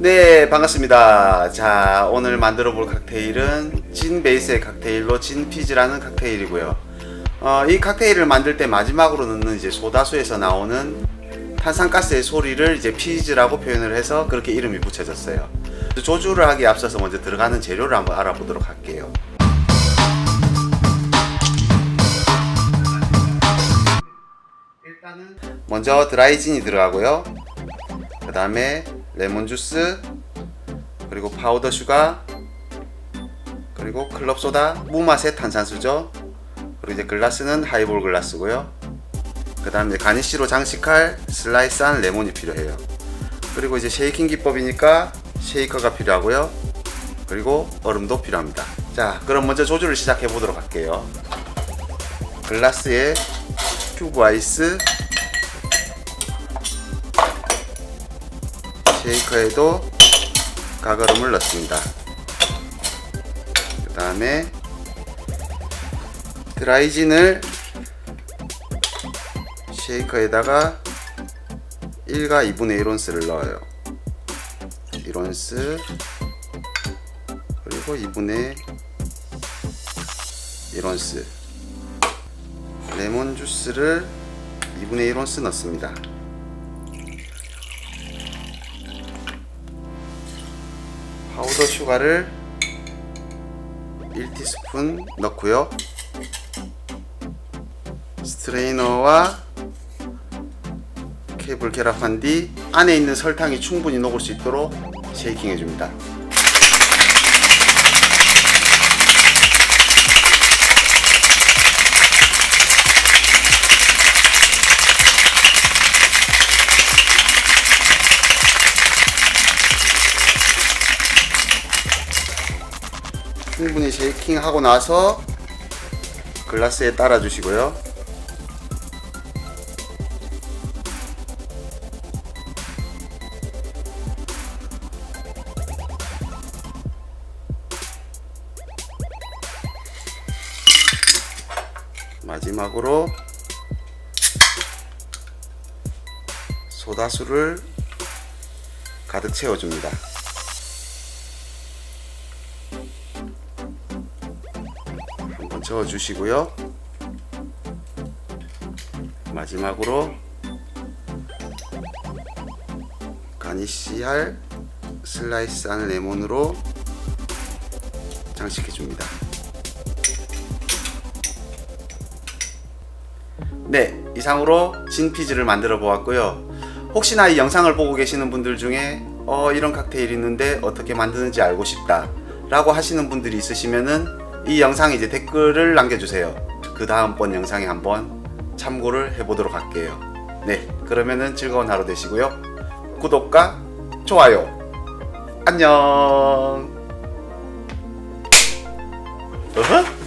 네, 반갑습니다. 자, 오늘 만들어 볼 칵테일은 진 베이스의 칵테일로 진 피즈라는 칵테일이고요. 어, 이 칵테일을 만들 때 마지막으로 넣는 이제 소다수에서 나오는 탄산가스의 소리를 이제 피즈라고 표현을 해서 그렇게 이름이 붙여졌어요. 조주를 하기에 앞서서 먼저 들어가는 재료를 한번 알아보도록 할게요. 일단은 먼저 드라이진이 들어가고요. 그 다음에 레몬 주스, 그리고 파우더 슈가, 그리고 클럽 소다, 무맛의 탄산수죠. 그리고 이제 글라스는 하이볼 글라스고요. 그 다음에 가니쉬로 장식할 슬라이스한 레몬이 필요해요. 그리고 이제 쉐이킹 기법이니까 쉐이커가 필요하고요. 그리고 얼음도 필요합니다. 자, 그럼 먼저 조주를 시작해 보도록 할게요. 글라스에 큐브 아이스, 쉐이커에도 가거름을 넣습니다. 그 다음에 드라이진을 쉐이커에다가 1과 2분의 1온스를 넣어요. 1온스 그리고 2분의 1온스 레몬 주스를 2분의 1온스 넣습니다. 파우더 슈가를 1티스푼 넣고요. 스트레이너와 캡을 결합한 뒤 안에 있는 설탕이 충분히 녹을 수 있도록 쉐이킹 해줍니다. 충분히 쉐이킹 하고 나서 글라스에 따라 주시고요. 마지막으로 소다수를 가득 채워줍니다. 한번 저어주시고요. 마지막으로 가니쉬할 슬라이스한 레몬으로 장식해 줍니다. 네, 이상으로 진피즈를 만들어 보았고요. 혹시나 이 영상을 보고 계시는 분들 중에 어, 이런 칵테일 있는데 어떻게 만드는지 알고 싶다 라고 하시는 분들이 있으시면은 이 영상에 이제 댓글을 남겨주세요. 그 다음번 영상에 한번 참고를 해보도록 할게요. 네, 그러면은 즐거운 하루 되시고요. 구독과 좋아요. 안녕. 어허?